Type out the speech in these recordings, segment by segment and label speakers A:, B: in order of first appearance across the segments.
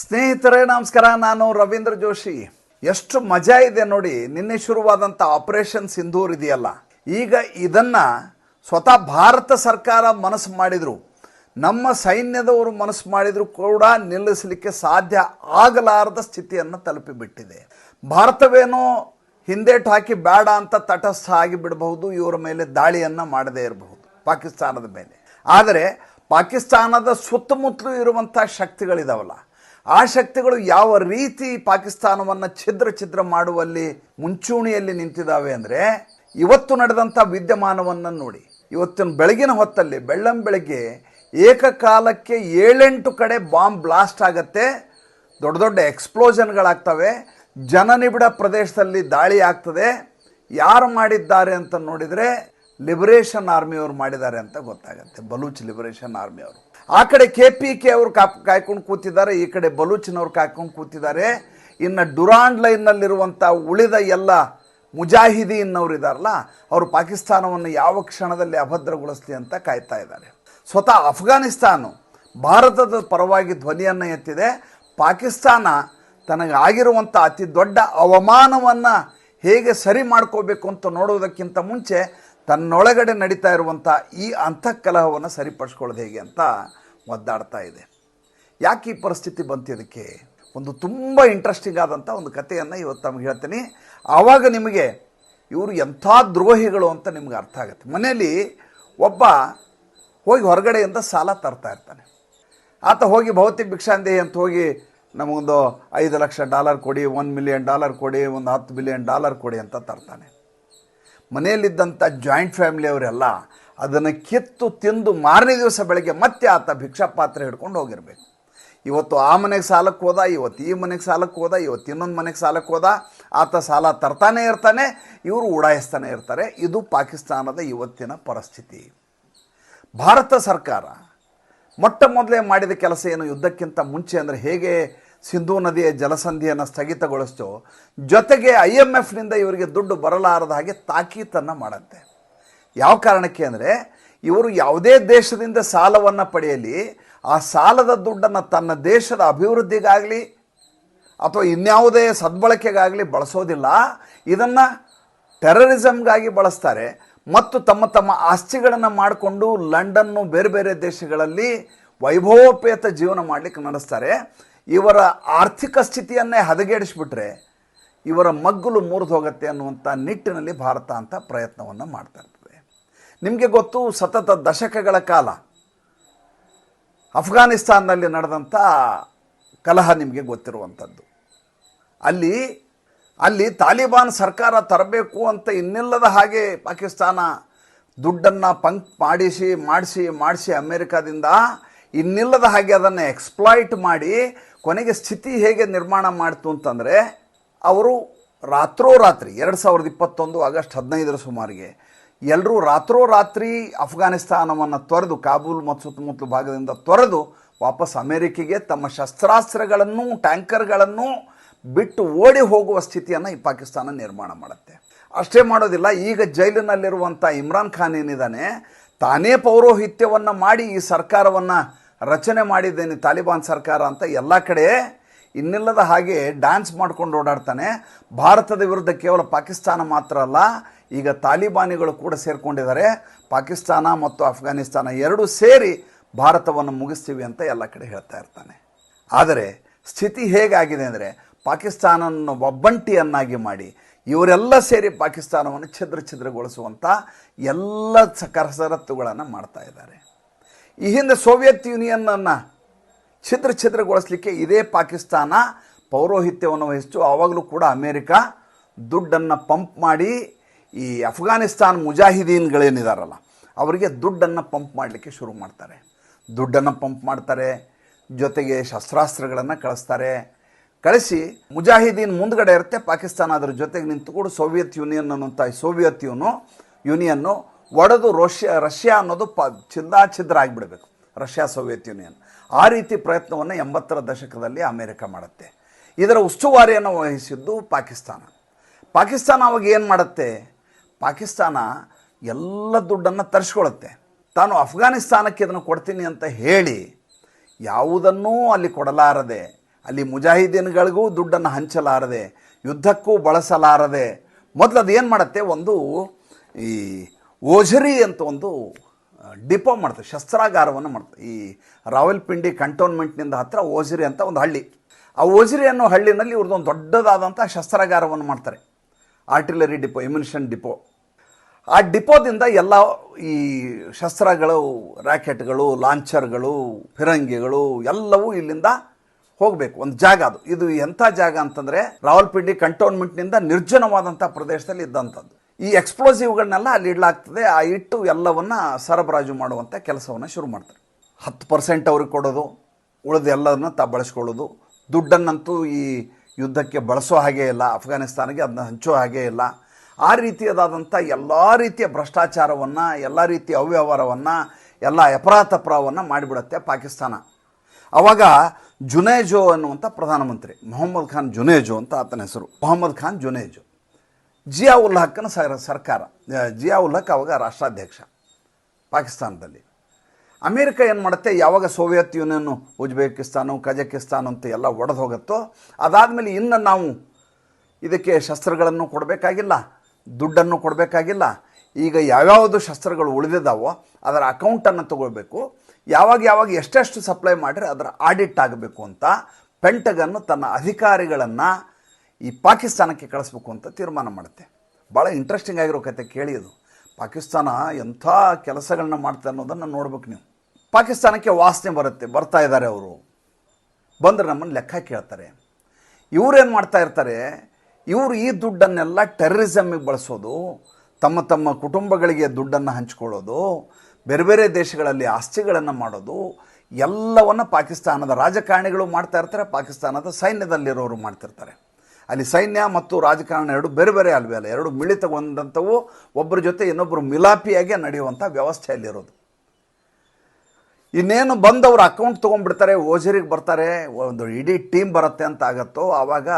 A: ಸ್ನೇಹಿತರೇ, ನಮಸ್ಕಾರ. ನಾನು ರವೀಂದ್ರ ಜೋಶಿ. ಎಷ್ಟು ಮಜಾ ಇದೆ ನೋಡಿ, ನಿನ್ನೆ ಶುರುವಾದಂಥ ಆಪರೇಷನ್ ಸಿಂಧೂರ್ ಇದೆಯಲ್ಲ? ಈಗ ಇದನ್ನ ಸ್ವತಃ ಭಾರತ ಸರ್ಕಾರ ಮನಸ್ಸು ಮಾಡಿದ್ರು. ನಮ್ಮ ಸೈನ್ಯದವರು ಮನಸ್ಸು ಮಾಡಿದ್ರು ಕೂಡ ನಿಲ್ಲಿಸಲಿಕ್ಕೆ ಸಾಧ್ಯ ಆಗಲಾರದ ಸ್ಥಿತಿಯನ್ನು ತಲುಪಿಬಿಟ್ಟಿದೆ. ಭಾರತವೇನೋ ಹಿಂದೇಟು ಹಾಕಿ ಬೇಡ ಅಂತ ತಟಸ್ಥ ಆಗಿ ಬಿಡಬಹುದು, ಇವರ ಮೇಲೆ ದಾಳಿಯನ್ನು ಮಾಡದೇ ಇರಬಹುದು, ಪಾಕಿಸ್ತಾನದ ಮೇಲೆ. ಆದರೆ ಪಾಕಿಸ್ತಾನದ ಸುತ್ತಮುತ್ತಲೂ ಇರುವಂಥ ಶಕ್ತಿಗಳಿದಾವಲ್ಲ ಆ ಶಕ್ತಿಗಳು ಯಾವ ರೀತಿ ಪಾಕಿಸ್ತಾನವನ್ನು ಛಿದ್ರ ಛಿದ್ರ ಮಾಡುವಲ್ಲಿ ಮುಂಚೂಣಿಯಲ್ಲಿ ನಿಂತಿದ್ದಾವೆ ಅಂದರೆ ಇವತ್ತು ನಡೆದಂಥ ವಿದ್ಯಮಾನವನ್ನು ನೋಡಿ. ಇವತ್ತಿನ ಬೆಳಗಿನ ಹೊತ್ತಲ್ಲಿ ಬೆಳ್ಳಂ ಬೆಳಗ್ಗೆ ಏಕಕಾಲಕ್ಕೆ ಏಳೆಂಟು ಕಡೆ ಬಾಂಬ್ ಬ್ಲಾಸ್ಟ್ ಆಗತ್ತೆ. ದೊಡ್ಡ ದೊಡ್ಡ ಎಕ್ಸ್ಪ್ಲೋಷನ್ಗಳಾಗ್ತವೆ. ಜನನಿಬಿಡ ಪ್ರದೇಶದಲ್ಲಿ ದಾಳಿ ಆಗ್ತದೆ. ಯಾರು ಮಾಡಿದ್ದಾರೆ ಅಂತ ನೋಡಿದರೆ ಲಿಬರೇಷನ್ ಆರ್ಮಿಯವರು ಮಾಡಿದ್ದಾರೆ ಅಂತ ಗೊತ್ತಾಗುತ್ತೆ. ಬಲೂಚ್ ಲಿಬರೇಷನ್ ಆರ್ಮಿಯವರು. ಆ ಕಡೆ ಕೆ ಪಿ ಕೆ ಅವರು ಕಾಪ್ ಕಾಯ್ಕೊಂಡು ಕೂತಿದ್ದಾರೆ, ಈ ಕಡೆ ಬಲೂಚಿನವ್ರು ಕಾಯ್ಕೊಂಡು ಕೂತಿದ್ದಾರೆ. ಇನ್ನು ಡುರಾಂಡ್ ಲೈನ್ನಲ್ಲಿರುವಂಥ ಉಳಿದ ಎಲ್ಲ ಮುಜಾಹಿದೀನ್ನವರು ಇದ್ದಾರಲ್ಲ ಅವರು ಪಾಕಿಸ್ತಾನವನ್ನು ಯಾವ ಕ್ಷಣದಲ್ಲಿ ಅಭದ್ರಗೊಳಿಸ್ಲಿ ಅಂತ ಕಾಯ್ತಾ ಇದ್ದಾರೆ. ಸ್ವತಃ ಅಫ್ಘಾನಿಸ್ತಾನ ಭಾರತದ ಪರವಾಗಿ ಧ್ವನಿಯನ್ನು ಎತ್ತಿದೆ. ಪಾಕಿಸ್ತಾನ ತನಗಾಗಿರುವಂಥ ಅತಿ ದೊಡ್ಡ ಅವಮಾನವನ್ನು ಹೇಗೆ ಸರಿ ಮಾಡ್ಕೋಬೇಕು ಅಂತ ನೋಡೋದಕ್ಕಿಂತ ಮುಂಚೆ ತನ್ನೊಳಗಡೆ ನಡೀತಾ ಇರುವಂಥ ಈ ಅಂತಃಕಲಹವನ್ನು ಸರಿಪಡಿಸ್ಕೊಳ್ಳೋದು ಹೇಗೆ ಅಂತ ಒದ್ದಾಡ್ತಾ ಇದೆ. ಯಾಕೆ ಈ ಪರಿಸ್ಥಿತಿ ಬಂತು ಇದಕ್ಕೆ? ಒಂದು ತುಂಬ ಇಂಟ್ರೆಸ್ಟಿಂಗ್ ಆದಂಥ ಒಂದು ಕಥೆಯನ್ನು ಇವತ್ತು ನಮಗೆ ಹೇಳ್ತೀನಿ. ಆವಾಗ ನಿಮಗೆ ಇವರು ಎಂಥ ದ್ರೋಹಿಗಳು ಅಂತ ನಿಮ್ಗೆ ಅರ್ಥ ಆಗುತ್ತೆ. ಮನೆಯಲ್ಲಿ ಒಬ್ಬ ಹೋಗಿ ಹೊರಗಡೆಯಿಂದ ಸಾಲ ತರ್ತಾ ಇರ್ತಾನೆ. ಆತ ಹೋಗಿ ಭೌತಿಕ ಭಿಕ್ಷಾಂದೇಹಿ ಅಂತ ಹೋಗಿ ನಮಗೊಂದು ಐದು ಲಕ್ಷ ಡಾಲರ್ ಕೊಡಿ, ಒಂದು ಮಿಲಿಯನ್ ಡಾಲರ್ ಕೊಡಿ, ಒಂದು ಹತ್ತು ಬಿಲಿಯನ್ ಡಾಲರ್ ಕೊಡಿ ಅಂತ ತರ್ತಾನೆ. ಮನೆಯಲ್ಲಿದ್ದಂಥ ಜಾಯಿಂಟ್ ಫ್ಯಾಮಿಲಿಯವರೆಲ್ಲ ಅದನ್ನು ಕಿತ್ತು ತಿಂದು ಮಾರನೇ ದಿವಸ ಬೆಳಗ್ಗೆ ಮತ್ತೆ ಆತ ಭಿಕ್ಷಾ ಪಾತ್ರೆ ಹಿಡ್ಕೊಂಡು ಹೋಗಿರಬೇಕು. ಇವತ್ತು ಆ ಮನೆಗೆ ಸಾಲಕ್ಕೆ ಹೋದ, ಇವತ್ತು ಈ ಮನೆಗೆ ಸಾಲಕ್ಕೆ ಹೋದ, ಇವತ್ತು ಇನ್ನೊಂದು ಮನೆಗೆ ಸಾಲಕ್ಕೆ ಹೋದ, ಆತ ಸಾಲ ತರ್ತಾನೆ ಇರ್ತಾನೆ, ಇವರು ಉಡಾಯಿಸ್ತಾನೆ ಇರ್ತಾರೆ. ಇದು ಪಾಕಿಸ್ತಾನದ ಇವತ್ತಿನ ಪರಿಸ್ಥಿತಿ. ಭಾರತ ಸರ್ಕಾರ ಮೊಟ್ಟ ಮೊದಲೇ ಮಾಡಿದ ಕೆಲಸ ಏನು? ಯುದ್ಧಕ್ಕಿಂತ ಮುಂಚೆ ಅಂದರೆ ಹೇಗೆ ಸಿಂಧೂ ನದಿಯ ಜಲಸಂಧಿಯನ್ನು ಸ್ಥಗಿತಗೊಳಿಸ್ತು. ಜೊತೆಗೆ ಐ ಎಂ ಎಫ್ನಿಂದ ಇವರಿಗೆ ದುಡ್ಡು ಬರಲಾರದ ಹಾಗೆ ತಾಕೀತನ್ನು ಮಾಡುತ್ತೆ. ಯಾವ ಕಾರಣಕ್ಕೆ ಅಂದರೆ, ಇವರು ಯಾವುದೇ ದೇಶದಿಂದ ಸಾಲವನ್ನು ಪಡೆಯಲಿ, ಆ ಸಾಲದ ದುಡ್ಡನ್ನು ತನ್ನ ದೇಶದ ಅಭಿವೃದ್ಧಿಗಾಗಲಿ, ಅಥವಾ ಇನ್ಯಾವುದೇ ಸದ್ಬಳಕೆಗಾಗಲಿ ಬಳಸೋದಿಲ್ಲ. ಇದನ್ನು ಟೆರರಿಸಮ್ಗಾಗಿ ಬಳಸ್ತಾರೆ. ಮತ್ತು ತಮ್ಮ ತಮ್ಮ ಆಸ್ತಿಗಳನ್ನು ಮಾಡಿಕೊಂಡು ಲಂಡನ್ನು ಬೇರೆ ಬೇರೆ ದೇಶಗಳಲ್ಲಿ ವೈಭವೋಪೇತ ಜೀವನ ಮಾಡಲಿಕ್ಕೆ ನಡೆಸ್ತಾರೆ. ಇವರ ಆರ್ಥಿಕ ಸ್ಥಿತಿಯನ್ನೇ ಹದಗೆಡಿಸಿಬಿಟ್ರೆ ಇವರ ಮಗ್ಗುಲು ಮುರಿದು ಹೋಗುತ್ತೆ ಅನ್ನುವಂಥ ನಿಟ್ಟಿನಲ್ಲಿ ಭಾರತ ಅಂತ ಪ್ರಯತ್ನವನ್ನು ಮಾಡ್ತಾ ಇರ್ತದೆ. ನಿಮಗೆ ಗೊತ್ತು, ಸತತ ದಶಕಗಳ ಕಾಲ ಅಫ್ಘಾನಿಸ್ತಾನದಲ್ಲಿ ನಡೆದಂಥ ಕಲಹ ನಿಮಗೆ ಗೊತ್ತಿರುವಂಥದ್ದು ಅಲ್ಲಿ ಅಲ್ಲಿ ತಾಲಿಬಾನ್ ಸರ್ಕಾರ ತರಬೇಕು ಅಂತ ಇನ್ನಿಲ್ಲದ ಹಾಗೆ ಪಾಕಿಸ್ತಾನ ದುಡ್ಡನ್ನು ಪಂಕ್ ಮಾಡಿಸಿ ಮಾಡಿಸಿ ಮಾಡಿಸಿ ಅಮೇರಿಕಾದಿಂದ ಇನ್ನಿಲ್ಲದ ಹಾಗೆ ಅದನ್ನು ಎಕ್ಸ್ಪ್ಲಾಯ್ಟ್ ಮಾಡಿ ಕೊನೆಗೆ ಸ್ಥಿತಿ ಹೇಗೆ ನಿರ್ಮಾಣ ಮಾಡ್ತು ಅಂತಂದರೆ, ಅವರು ರಾತ್ರೋರಾತ್ರಿ, ಎರಡು ಸಾವಿರದ ಇಪ್ಪತ್ತೊಂದು ಆಗಸ್ಟ್ ಹದಿನೈದರ ಸುಮಾರಿಗೆ ಎಲ್ಲರೂ ರಾತ್ರೋರಾತ್ರಿ ಅಫ್ಘಾನಿಸ್ತಾನವನ್ನು ತೊರೆದು, ಕಾಬೂಲ್ ಮತ್ತು ಸುತ್ತಮುತ್ತಲ ಭಾಗದಿಂದ ತೊರೆದು, ವಾಪಸ್ ಅಮೆರಿಕೆಗೆ ತಮ್ಮ ಶಸ್ತ್ರಾಸ್ತ್ರಗಳನ್ನು, ಟ್ಯಾಂಕರ್ಗಳನ್ನು ಬಿಟ್ಟು ಓಡಿ ಹೋಗುವ ಸ್ಥಿತಿಯನ್ನು ಈ ಪಾಕಿಸ್ತಾನ ನಿರ್ಮಾಣ ಮಾಡುತ್ತೆ. ಅಷ್ಟೇ ಮಾಡೋದಿಲ್ಲ, ಈಗ ಜೈಲಿನಲ್ಲಿರುವಂಥ ಇಮ್ರಾನ್ ಖಾನ್ ಏನಿದ್ದಾನೆ, ತಾನೇ ಪೌರೋಹಿತ್ಯವನ್ನು ಮಾಡಿ ಈ ಸರ್ಕಾರವನ್ನು ರಚನೆ ಮಾಡಿದ್ದೇನೆ ತಾಲಿಬಾನ್ ಸರ್ಕಾರ ಅಂತ ಎಲ್ಲ ಕಡೆ. ಇನ್ನಿಲ್ಲದ ಹಾಗೆ ಡ್ಯಾನ್ಸ್ ಮಾಡ್ಕೊಂಡು ಓಡಾಡ್ತಾನೆ. ಭಾರತದ ವಿರುದ್ಧ ಕೇವಲ ಪಾಕಿಸ್ತಾನ ಮಾತ್ರ ಅಲ್ಲ, ಈಗ ತಾಲಿಬಾನಿಗಳು ಕೂಡ ಸೇರಿಕೊಂಡಿದ್ದಾರೆ. ಪಾಕಿಸ್ತಾನ ಮತ್ತು ಅಫ್ಘಾನಿಸ್ತಾನ ಎರಡೂ ಸೇರಿ ಭಾರತವನ್ನು ಮುಗಿಸ್ತೀವಿ ಅಂತ ಎಲ್ಲ ಕಡೆ ಹೇಳ್ತಾ ಇರ್ತಾನೆ. ಆದರೆ ಸ್ಥಿತಿ ಹೇಗಾಗಿದೆ ಅಂದರೆ ಪಾಕಿಸ್ತಾನವನ್ನು ಒಬ್ಬಂಟಿಯನ್ನಾಗಿ ಮಾಡಿ, ಇವರೆಲ್ಲ ಸೇರಿ ಪಾಕಿಸ್ತಾನವನ್ನು ಛಿದ್ರ ಛಿದ್ರಗೊಳಿಸುವಂಥ ಎಲ್ಲ ಕಸರತ್ತುಗಳನ್ನು ಮಾಡ್ತಾ ಇದ್ದಾರೆ. ಈ ಹಿಂದೆ ಸೋವಿಯತ್ ಯೂನಿಯನ್ನನ್ನು ಛಿದ್ರ ಛಿದ್ರಗೊಳಿಸಲಿಕ್ಕೆ ಇದೇ ಪಾಕಿಸ್ತಾನ ಪೌರೋಹಿತ್ಯವನ್ನು ವಹಿಸ್ತು. ಆವಾಗಲೂ ಕೂಡ ಅಮೇರಿಕ ದುಡ್ಡನ್ನು ಪಂಪ್ ಮಾಡಿ ಈ ಅಫ್ಘಾನಿಸ್ತಾನ್ ಮುಜಾಹಿದೀನ್ಗಳೇನಿದಾರಲ್ಲ, ಅವರಿಗೆ ದುಡ್ಡನ್ನು ಪಂಪ್ ಮಾಡಲಿಕ್ಕೆ ಶುರು ಮಾಡ್ತಾರೆ. ದುಡ್ಡನ್ನು ಪಂಪ್ ಮಾಡ್ತಾರೆ, ಜೊತೆಗೆ ಶಸ್ತ್ರಾಸ್ತ್ರಗಳನ್ನು ಕಳಿಸ್ತಾರೆ. ಕಳಿಸಿ ಮುಜಾಹಿದೀನ್ ಮುಂದ್ಗಡೆ ಇರುತ್ತೆ, ಪಾಕಿಸ್ತಾನ ಅದರ ಜೊತೆಗೆ ನಿಂತುಕೊಂಡು ಸೋವಿಯತ್ ಯೂನಿಯನ್ ಅನ್ನುವಂಥ ಸೋವಿಯತ್ ಯೂನು, ಯೂನಿಯನ್ನು ಒಡೆದು ರಷ್ಯಾ ರಷ್ಯಾ ಅನ್ನೋದು ಪ ಛಿದ್ರ ಛಿದ್ರ ಆಗಿಬಿಡಬೇಕು. Russia Soviet Union. ಆ ರೀತಿ ಪ್ರಯತ್ನವನ್ನು ಎಂಬತ್ತರ ದಶಕದಲ್ಲಿ ಅಮೇರಿಕ ಮಾಡುತ್ತೆ. ಇದರ ಉಸ್ತುವಾರಿಯನ್ನು ವಹಿಸಿದ್ದು ಪಾಕಿಸ್ತಾನ. ಪಾಕಿಸ್ತಾನ ಅವಾಗ ಏನು ಮಾಡುತ್ತೆ? ಪಾಕಿಸ್ತಾನ ಎಲ್ಲ ದುಡ್ಡನ್ನು ತರಿಸ್ಕೊಳ್ಳುತ್ತೆ ತಾನು ಅಫ್ಘಾನಿಸ್ತಾನಕ್ಕೆ ಇದನ್ನು ಕೊಡ್ತೀನಿ ಅಂತ ಹೇಳಿ ಯಾವುದನ್ನೂ ಅಲ್ಲಿ ಕೊಡಲಾರದೆ, ಅಲ್ಲಿ ಮುಜಾಹಿದೀನ್ಗಳಿಗೂ ದುಡ್ಡನ್ನು ಹಂಚಲಾರದೆ, ಯುದ್ಧಕ್ಕೂ ಬಳಸಲಾರದೆ, ಮೊದಲು ಅದು ಏನು ಮಾಡುತ್ತೆ? ಒಂದು ಈ ಓಝರಿ ಅಂತ ಒಂದು ಡಿಪೋ ಮಾಡ್ತದೆ, ಶಸ್ತ್ರಾಗಾರವನ್ನು ಮಾಡ್ತಾರೆ ಈ ರಾವಲ್ಪಿಂಡಿ ಕಂಟೋನ್ಮೆಂಟ್ನಿಂದ ಹತ್ತಿರ ಓಝರಿ ಅಂತ ಒಂದು ಹಳ್ಳಿ. ಆ ಓಝರಿ ಅನ್ನೋ ಹಳ್ಳಿನಲ್ಲಿ ಇವ್ರದ್ದೊಂದು ದೊಡ್ಡದಾದಂಥ ಶಸ್ತ್ರಾಗಾರವನ್ನು ಮಾಡ್ತಾರೆ. Artillery depot ammunition depot. ಆ ಡಿಪೋದಿಂದ ಎಲ್ಲ ಈ ಶಸ್ತ್ರಗಳು ರ್ಯಾಕೆಟ್ಗಳು ಲಾಂಚರ್ಗಳು, ಫಿರಂಗಿಗಳು ಎಲ್ಲವೂ ಇಲ್ಲಿಂದ ಹೋಗಬೇಕು. ಒಂದು ಜಾಗ ಅದು. ಇದು ಎಂಥ ಜಾಗ ಅಂತಂದರೆ ರಾವಲ್ಪಿಂಡಿ ಕಂಟೋನ್ಮೆಂಟ್ನಿಂದ ನಿರ್ಜನವಾದಂಥ ಪ್ರದೇಶದಲ್ಲಿ ಇದ್ದಂಥದ್ದು. ಈ ಎಕ್ಸ್ಪ್ಲೋಸಿವ್ಗಳನ್ನೆಲ್ಲ ಅಲ್ಲಿ ಇಡಲಾಗ್ತದೆ. ಆ ಇಟ್ಟು ಎಲ್ಲವನ್ನು ಸರಬರಾಜು ಮಾಡುವಂಥ ಕೆಲಸವನ್ನು ಶುರು ಮಾಡ್ತಾರೆ. ಹತ್ತು ಪರ್ಸೆಂಟ್ ಅವ್ರಿಗೆ ಕೊಡೋದು, ಉಳಿದ ಎಲ್ಲದನ್ನ ತಾ ಬಳಸ್ಕೊಳ್ಳೋದು. ದುಡ್ಡನ್ನಂತೂ ಈ ಯುದ್ಧಕ್ಕೆ ಬಳಸೋ ಹಾಗೇ ಇಲ್ಲ ಅಫ್ಘಾನಿಸ್ತಾನಿಗೆ ಅದನ್ನ ಹಂಚೋ ಹಾಗೇ ಇಲ್ಲ. ಆ ರೀತಿಯದಾದಂಥ ಎಲ್ಲ ರೀತಿಯ ಭ್ರಷ್ಟಾಚಾರವನ್ನು, ಎಲ್ಲ ರೀತಿಯ ಅವ್ಯವಹಾರವನ್ನು, ಎಲ್ಲ ಅಪರಾಧಪ್ರವನ್ನು ಮಾಡಿಬಿಡುತ್ತೆ ಪಾಕಿಸ್ತಾನ. ಅವಾಗ ಜುನೇಜೋ ಅನ್ನುವಂಥ ಪ್ರಧಾನಮಂತ್ರಿ, ಮೊಹಮ್ಮದ್ ಖಾನ್ ಜುನೇಜೋ ಅಂತ ಆತನ ಹೆಸರು. ಮೊಹಮ್ಮದ್ ಖಾನ್ ಜುನೇಜೋ. ಜಿಯಾ ಉಲ್ ಹಕ್ನ ಸರ್ಕಾರ ಜಿಯಾ ಉಲ್ ಹಕ್ ಅವಾಗ ರಾಷ್ಟ್ರಾಧ್ಯಕ್ಷ ಪಾಕಿಸ್ತಾನದಲ್ಲಿ. ಅಮೇರಿಕ ಏನು ಮಾಡುತ್ತೆ? ಯಾವಾಗ ಸೋವಿಯತ್ ಯೂನಿಯನ್ನು ಉಜ್ಬೇಕಿಸ್ತಾನು, ಕಜಕಿಸ್ತಾನ್ ಅಂತ ಎಲ್ಲ ಒಡೆದು ಹೋಗುತ್ತೋ, ಅದಾದಮೇಲೆ ಇನ್ನು ನಾವು ಇದಕ್ಕೆ ಶಸ್ತ್ರಗಳನ್ನು ಕೊಡಬೇಕಾಗಿಲ್ಲ, ದುಡ್ಡನ್ನು ಕೊಡಬೇಕಾಗಿಲ್ಲ. ಈಗ ಯಾವ್ಯಾವುದು ಶಸ್ತ್ರಗಳು ಉಳಿದಿದ್ದಾವೋ ಅದರ ಅಕೌಂಟನ್ನು ತಗೊಳ್ಬೇಕು. ಯಾವಾಗ ಯಾವಾಗ ಎಷ್ಟೆಷ್ಟು ಸಪ್ಲೈ ಮಾಡಿದ್ರೆ ಅದರ ಆಡಿಟ್ ಆಗಬೇಕು ಅಂತ ಪೆಂಟಗನ್ನು ತನ್ನ ಅಧಿಕಾರಿಗಳನ್ನು ಈ ಪಾಕಿಸ್ತಾನಕ್ಕೆ ಕಳಿಸ್ಬೇಕು ಅಂತ ತೀರ್ಮಾನ ಮಾಡುತ್ತೆ. ಭಾಳ ಇಂಟ್ರೆಸ್ಟಿಂಗ್ ಆಗಿರೋ ಕತೆ ಕೇಳಿ ಅದು. ಪಾಕಿಸ್ತಾನ ಎಂಥ ಕೆಲಸಗಳನ್ನ ಮಾಡ್ತಾರೆ ಅನ್ನೋದನ್ನು ನೋಡ್ಬೇಕು ನೀವು. ಪಾಕಿಸ್ತಾನಕ್ಕೆ ವಾಸನೆ ಬರುತ್ತೆ, ಬರ್ತಾ ಇದ್ದಾರೆ ಅವರು. ಬಂದರೆ ನಮ್ಮನ್ನು ಲೆಕ್ಕ ಕೇಳ್ತಾರೆ. ಇವರೇನು ಮಾಡ್ತಾ ಇರ್ತಾರೆ, ಇವರು ಈ ದುಡ್ಡನ್ನೆಲ್ಲ ಟೆರ್ರಿಸಮ್ಮಿಗೆ ಬಳಸೋದು, ತಮ್ಮ ತಮ್ಮ ಕುಟುಂಬಗಳಿಗೆ ದುಡ್ಡನ್ನು ಹಂಚ್ಕೊಳ್ಳೋದು, ಬೇರೆ ಬೇರೆ ದೇಶಗಳಲ್ಲಿ ಆಸ್ತಿಗಳನ್ನು ಮಾಡೋದು, ಎಲ್ಲವನ್ನು ಪಾಕಿಸ್ತಾನದ ರಾಜಕಾರಣಿಗಳು ಮಾಡ್ತಾ ಇರ್ತಾರೆ, ಪಾಕಿಸ್ತಾನದ ಸೈನ್ಯದಲ್ಲಿರೋರು ಮಾಡ್ತಿರ್ತಾರೆ. ಅಲ್ಲಿ ಸೈನ್ಯ ಮತ್ತು ರಾಜಕಾರಣ ಎರಡು ಬೇರೆ ಬೇರೆ ಅಲ್ವೇ ಅಲ್ಲ. ಎರಡು ಮಿಳಿತಗೊಂಡಂಥವು ಒಬ್ಬರ ಜೊತೆ ಇನ್ನೊಬ್ಬರು ಮಿಲಾಪಿಯಾಗಿ ನಡೆಯುವಂಥ ವ್ಯವಸ್ಥೆಯಲ್ಲಿರೋದು. ಇನ್ನೇನು ಬಂದವರು ಅಕೌಂಟ್ ತೊಗೊಂಡ್ಬಿಡ್ತಾರೆ, ಓಜರಿಗೆ ಬರ್ತಾರೆ, ಒಂದು ಇಡೀ ಟೀಮ್ ಬರುತ್ತೆ ಅಂತ ಆಗತ್ತೋ, ಆವಾಗ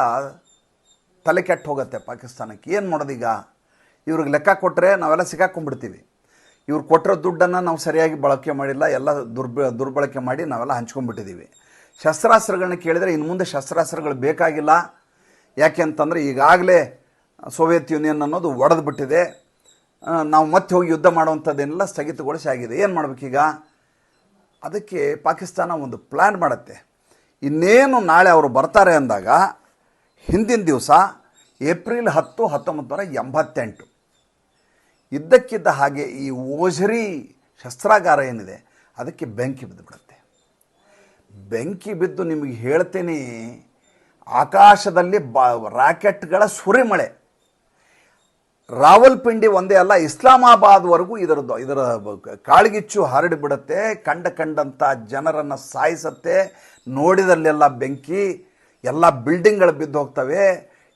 A: ತಲೆ ಕೆಟ್ಟು ಹೋಗುತ್ತೆ ಪಾಕಿಸ್ತಾನಕ್ಕೆ. ಏನು ಮಾಡೋದೀಗ? ಇವ್ರಿಗೆ ಲೆಕ್ಕ ಕೊಟ್ಟರೆ ನಾವೆಲ್ಲ ಸಿಕ್ಕಾಕೊಂಡ್ಬಿಡ್ತೀವಿ. ಇವ್ರು ಕೊಟ್ಟಿರೋ ದುಡ್ಡನ್ನು ನಾವು ಸರಿಯಾಗಿ ಬಳಕೆ ಮಾಡಿಲ್ಲ, ಎಲ್ಲ ದುರ್ಬ, ದುರ್ಬಳಕೆ ಮಾಡಿ ನಾವೆಲ್ಲ ಹಂಚ್ಕೊಂಡ್ಬಿಟ್ಟಿದ್ದೀವಿ ಶಸ್ತ್ರಾಸ್ತ್ರಗಳನ್ನ ಕೇಳಿದರೆ ಇನ್ನು ಮುಂದೆ ಶಸ್ತ್ರಾಸ್ತ್ರಗಳು ಬೇಕಾಗಿಲ್ಲ. ಯಾಕೆ ಅಂತಂದರೆ ಈಗಾಗಲೇ ಸೋವಿಯತ್ ಯೂನಿಯನ್ ಅನ್ನೋದು ಒಡೆದು ಬಿಟ್ಟಿದೆ. ನಾವು ಮತ್ತೆ ಹೋಗಿ ಯುದ್ಧ ಮಾಡುವಂಥದ್ದೇನೆಲ್ಲ ಸ್ಥಗಿತಗೊಳಿಸಿ ಆಗಿದೆ. ಏನು ಮಾಡಬೇಕೀಗ ಅದಕ್ಕೆ ಪಾಕಿಸ್ತಾನ ಒಂದು ಪ್ಲ್ಯಾನ್ ಮಾಡುತ್ತೆ. ಇನ್ನೇನು ನಾಳೆ ಅವರು ಬರ್ತಾರೆ ಅಂದಾಗ ಹಿಂದಿನ ದಿವಸ ಏಪ್ರಿಲ್ ಹತ್ತು ಹತ್ತೊಂಬತ್ತು ನೂರ ಎಂಬತ್ತೆಂಟು. ಇದ್ದಕ್ಕಿದ್ದ ಹಾಗೆ ಈ ಓಜರಿ ಶಸ್ತ್ರಾಗಾರ ಏನಿದೆ, ಅದಕ್ಕೆ ಬೆಂಕಿ ಬಿದ್ದು ಬಿಡುತ್ತೆ ಬೆಂಕಿ ಬಿದ್ದು ನಿಮಗೆ ಹೇಳ್ತೀನಿ ಆಕಾಶದಲ್ಲಿ ಬ, ರಾಕೆಟ್ಗಳ ಸುರಿಮಳೆ. ರಾವಲ್ಪಿಂಡಿ ಒಂದೇ ಅಲ್ಲ, ಇಸ್ಲಾಮಾಬಾದ್ವರೆಗೂ ಇದರದ್ದು ಇದರ ಕಾಳ್ಗಿಚ್ಚು ಹರಡಿಬಿಡುತ್ತೆ, ಕಂಡ ಕಂಡಂಥ ಜನರನ್ನು ಸಾಯಿಸತ್ತೆ ನೋಡಿದಲ್ಲೆಲ್ಲ ಬೆಂಕಿ, ಎಲ್ಲ ಬಿಲ್ಡಿಂಗ್ಗಳು ಬಿದ್ದು ಹೋಗ್ತವೆ,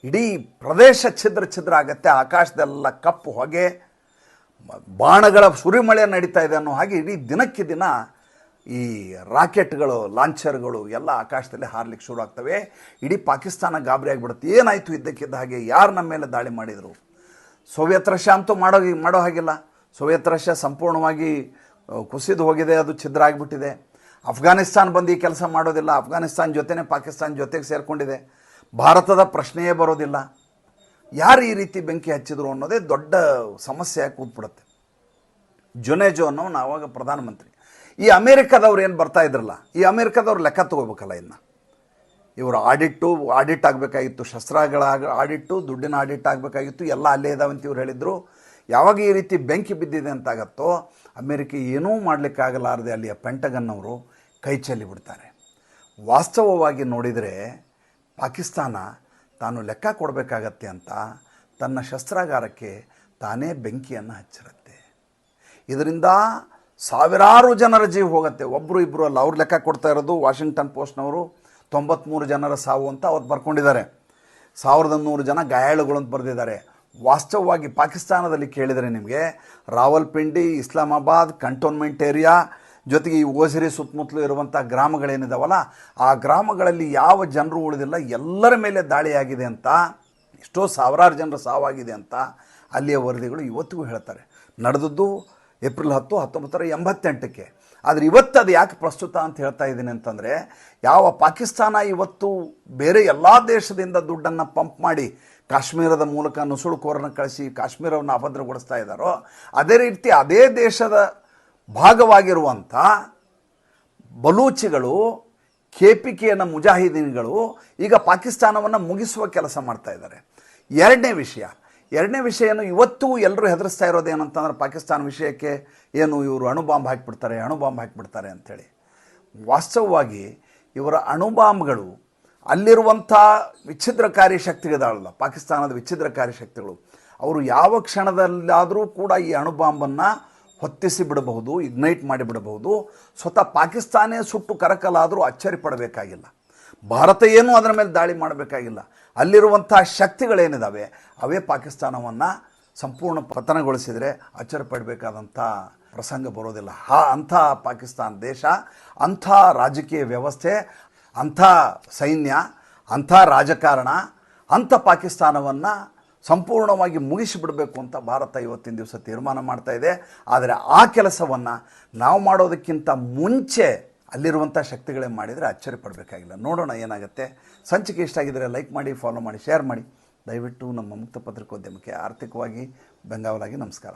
A: ಇಡೀ ಪ್ರದೇಶ ಛಿದ್ರ ಛಿದ್ರ ಆಗುತ್ತೆ, ಆಕಾಶದೆಲ್ಲ ಕಪ್ಪು ಹೊಗೆ, ಬಾಣಗಳ ಸುರಿಮಳೆ ನಡೀತಾ ಇದೆ ಅನ್ನೋ ಹಾಗೆ ಇಡೀ ದಿನಕ್ಕೆ ದಿನ ಈ ರಾಕೆಟ್ಗಳು, ಲಾಂಚರ್ಗಳು ಎಲ್ಲ ಆಕಾಶದಲ್ಲಿ ಹಾರ್ಲಿಕ್ಕೆ ಶುರು ಆಗ್ತವೆ. ಇಡೀ ಪಾಕಿಸ್ತಾನ ಗಾಬರಿ ಆಗಿಬಿಡುತ್ತೆ. ಏನಾಯಿತು ಇದ್ದಕ್ಕಿದ್ದ ಹಾಗೆ? ಯಾರು ನಮ್ಮ ಮೇಲೆ ದಾಳಿ ಮಾಡಿದರು? ಸೋವಿಯತ್ ರಷ್ಯಾ ಅಂತೂ ಮಾಡೋ ಮಾಡೋ ಹಾಗಿಲ್ಲ. ಸೋವಿಯತ್ ರಷ್ಯಾ ಸಂಪೂರ್ಣವಾಗಿ ಕುಸಿದು ಹೋಗಿದೆ. ಅದು ಛಿದ್ರ ಆಗಿಬಿಟ್ಟಿದೆ. ಅಫ್ಘಾನಿಸ್ತಾನ್ ಬಂದು ಈ ಕೆಲಸ ಮಾಡೋದಿಲ್ಲ. ಅಫ್ಘಾನಿಸ್ತಾನ್ ಜೊತೆನೇ ಪಾಕಿಸ್ತಾನ್ ಜೊತೆಗೆ ಸೇರಿಕೊಂಡಿದೆ. ಭಾರತದ ಪ್ರಶ್ನೆಯೇ ಬರೋದಿಲ್ಲ. ಯಾರು ಈ ರೀತಿ ಬೆಂಕಿ ಹಚ್ಚಿದ್ರು ಅನ್ನೋದೇ ದೊಡ್ಡ ಸಮಸ್ಯೆ ಕೂತ್ಬಿಡುತ್ತೆ. ಜೊನೆಜೋ ಅನ್ನೋನು ಆವಾಗ ಪ್ರಧಾನಮಂತ್ರಿ. ಈ ಅಮೇರಿಕಾದವ್ರು ಏನು ಬರ್ತಾ ಇದ್ರಲ್ಲ, ಈ ಅಮೇರಿಕಾದವ್ರು ಲೆಕ್ಕ ತಗೋಬೇಕಲ್ಲ ಇನ್ನು. ಇವರು ಆಡಿಟ್ಟು ಆಡಿಟ್ ಆಗಬೇಕಾಗಿತ್ತು, ಶಸ್ತ್ರಗಳ ಆಡಿಟ್ಟು ದುಡ್ಡಿನ ಆಡಿಟ್ ಆಗಬೇಕಾಗಿತ್ತು, ಎಲ್ಲ ಅಲ್ಲೇ ಇದಾವೆ ಅಂತ ಇವ್ರು ಹೇಳಿದರು. ಯಾವಾಗ ಈ ರೀತಿ ಬೆಂಕಿ ಬಿದ್ದಿದೆ ಅಂತಾಗತ್ತೋ, ಅಮೇರಿಕ ಏನೂ ಮಾಡಲಿಕ್ಕಾಗಲಾರದೆ ಅಲ್ಲಿಯ ಪೆಂಟಗನ್ ಅವರು ಕೈ ಚೆಲ್ಲಿ ಬಿಡ್ತಾರೆ. ವಾಸ್ತವವಾಗಿ ನೋಡಿದರೆ ಪಾಕಿಸ್ತಾನ ತಾನು ಲೆಕ್ಕ ಕೊಡಬೇಕಾಗತ್ತೆ ಅಂತ ತನ್ನ ಶಸ್ತ್ರಾಗಾರಕ್ಕೆ ತಾನೇ ಬೆಂಕಿಯನ್ನು ಹಚ್ಚಿರುತ್ತೆ. ಇದರಿಂದ ಸಾವಿರಾರು ಜನರ ಜೀವ ಹೋಗುತ್ತೆ. ಒಬ್ಬರು ಇಬ್ಬರು ಅಲ್ಲ. ಅವ್ರು ಲೆಕ್ಕ ಕೊಡ್ತಾ ಇರೋದು ವಾಷಿಂಗ್ಟನ್ ಪೋಸ್ಟ್ನವರು. ತೊಂಬತ್ತ್ಮೂರು ಜನರ ಸಾವು ಅಂತ ಅವ್ರು ಬರ್ಕೊಂಡಿದ್ದಾರೆ. ಸಾವಿರದ ನೂರು ಜನ ಗಾಯಾಳುಗಳು ಅಂತ ಬರೆದಿದ್ದಾರೆ. ವಾಸ್ತವವಾಗಿ ಪಾಕಿಸ್ತಾನದಲ್ಲಿ ಕೇಳಿದರೆ ನಿಮಗೆ, ರಾವಲ್ಪಿಂಡಿ, ಇಸ್ಲಾಮಾಬಾದ್, ಕಂಟೋನ್ಮೆಂಟ್ ಏರಿಯಾ, ಜೊತೆಗೆ ಈ ಓಸಿರಿ ಸುತ್ತಮುತ್ತಲು ಇರುವಂಥ ಗ್ರಾಮಗಳೇನಿದಾವಲ್ಲ, ಆ ಗ್ರಾಮಗಳಲ್ಲಿ ಯಾವ ಜನರು ಉಳಿದಿಲ್ಲ, ಎಲ್ಲರ ಮೇಲೆ ದಾಳಿಯಾಗಿದೆ ಅಂತ, ಎಷ್ಟೋ ಸಾವಿರಾರು ಜನರ ಸಾವಾಗಿದೆ ಅಂತ ಅಲ್ಲಿಯ ವರದಿಗಳು ಇವತ್ತಿಗೂ ಹೇಳ್ತಾರೆ. ನಡೆದದ್ದು ಏಪ್ರಿಲ್ ಹತ್ತು, ಹತ್ತೊಂಬತ್ತರ ಎಂಬತ್ತೆಂಟಕ್ಕೆ. ಆದರೆ ಇವತ್ತು ಅದು ಯಾಕೆ ಪ್ರಸ್ತುತ ಅಂತ ಹೇಳ್ತಾ ಇದ್ದೀನಿ ಅಂತಂದರೆ, ಯಾವ ಪಾಕಿಸ್ತಾನ ಇವತ್ತು ಬೇರೆ ಎಲ್ಲ ದೇಶದಿಂದ ದುಡ್ಡನ್ನು ಪಂಪ್ ಮಾಡಿ ಕಾಶ್ಮೀರದ ಮೂಲಕ ನುಸುಳುಕೋರನ್ನ ಕಳಿಸಿ ಕಾಶ್ಮೀರವನ್ನು ಅಭದ್ರಗೊಳಿಸ್ತಾ ಇದ್ದಾರೋ, ಅದೇ ರೀತಿ ಅದೇ ದೇಶದ ಭಾಗವಾಗಿರುವಂಥ ಬಲೂಚಿಗಳು ಕೆ ಪಿ ಕೆನ ಮುಜಾಹಿದೀನ್ಗಳು ಈಗ ಪಾಕಿಸ್ತಾನವನ್ನು ಮುಗಿಸುವ ಕೆಲಸ ಮಾಡ್ತಾ ಇದ್ದಾರೆ. ಎರಡನೇ ವಿಷಯ ಎರಡನೇ ವಿಷಯ ಏನು, ಇವತ್ತು ಎಲ್ಲರೂ ಹೆದರಿಸ್ತಾ ಇರೋದು ಏನಂತಂದ್ರೆ ಪಾಕಿಸ್ತಾನ ವಿಷಯಕ್ಕೆ ಏನು ಇವರು ಅಣುಬಾಂಬ್ ಹಾಕಿಬಿಡ್ತಾರೆ ಅಣುಬಾಂಬ್ ಹಾಕಿಬಿಡ್ತಾರೆ ಅಂಥೇಳಿ ವಾಸ್ತವವಾಗಿ ಇವರ ಅಣುಬಾಂಬ್ಗಳು ಅಲ್ಲಿರುವಂಥ ವಿಚ್ಛಿದ್ರಕಾರಿ ಶಕ್ತಿಗಳಿದಾಳಲ್ಲ, ಪಾಕಿಸ್ತಾನದ ವಿಚ್ಛಿದ್ರಕಾರಿ ಶಕ್ತಿಗಳು, ಅವರು ಯಾವ ಕ್ಷಣದಲ್ಲಾದರೂ ಕೂಡ ಈ ಅಣುಬಾಂಬನ್ನು ಹೊತ್ತಿಸಿ ಬಿಡಬಹುದು, ಇಗ್ನೈಟ್ ಮಾಡಿಬಿಡಬಹುದು ಸ್ವತಃ ಪಾಕಿಸ್ತಾನೇ ಸುಟ್ಟು ಕರಕಲಾದರೂ ಅಚ್ಚರಿ ಪಡಬೇಕಾಗಿಲ್ಲ. ಭಾರತ ಏನು ಅದರ ಮೇಲೆ ದಾಳಿ ಮಾಡಬೇಕಾಗಿಲ್ಲ. ಅಲ್ಲಿರುವಂಥ ಶಕ್ತಿಗಳೇನಿದ್ದಾವೆ ಅವೇ ಪಾಕಿಸ್ತಾನವನ್ನು ಸಂಪೂರ್ಣ ಪತನಗೊಳಿಸಿದರೆ ಅಚ್ಚರ ಪಡಬೇಕಾದಂಥ ಪ್ರಸಂಗ ಬರೋದಿಲ್ಲ. ಹಾ, ಅಂಥ ಪಾಕಿಸ್ತಾನ ದೇಶ, ಅಂಥ ರಾಜಕೀಯ ವ್ಯವಸ್ಥೆ, ಅಂಥ ಸೈನ್ಯ, ಅಂಥ ರಾಜಕಾರಣ, ಅಂಥ ಪಾಕಿಸ್ತಾನವನ್ನು ಸಂಪೂರ್ಣವಾಗಿ ಮುಗಿಸಿಬಿಡಬೇಕು ಅಂತ ಭಾರತ ಇವತ್ತಿನ ದಿವಸ ತೀರ್ಮಾನ ಮಾಡ್ತಾ ಇದೆ. ಆದರೆ ಆ ಕೆಲಸವನ್ನು ನಾವು ಮಾಡೋದಕ್ಕಿಂತ ಮುಂಚೆ ಅಲ್ಲಿರುವಂಥ ಶಕ್ತಿಗಳೇ ಮಾಡಿದರೆ ಅಚ್ಚರಿ ಪಡಬೇಕಾಗಿಲ್ಲ. ನೋಡೋಣ ಏನಾಗುತ್ತೆ. ಸಂಚಿಕೆ ಇಷ್ಟ ಆಗಿದ್ದರೆ ಲೈಕ್ ಮಾಡಿ ಫಾಲೋ ಮಾಡಿ ಶೇರ್ ಮಾಡಿ. ದಯವಿಟ್ಟು ನಮ್ಮ ಮುಕ್ತ ಪತ್ರಿಕೋದ್ಯಮಕ್ಕೆ ಆರ್ಥಿಕವಾಗಿ, ಬೆಂಗಾವಲಾಗಿ ನಮಸ್ಕಾರ.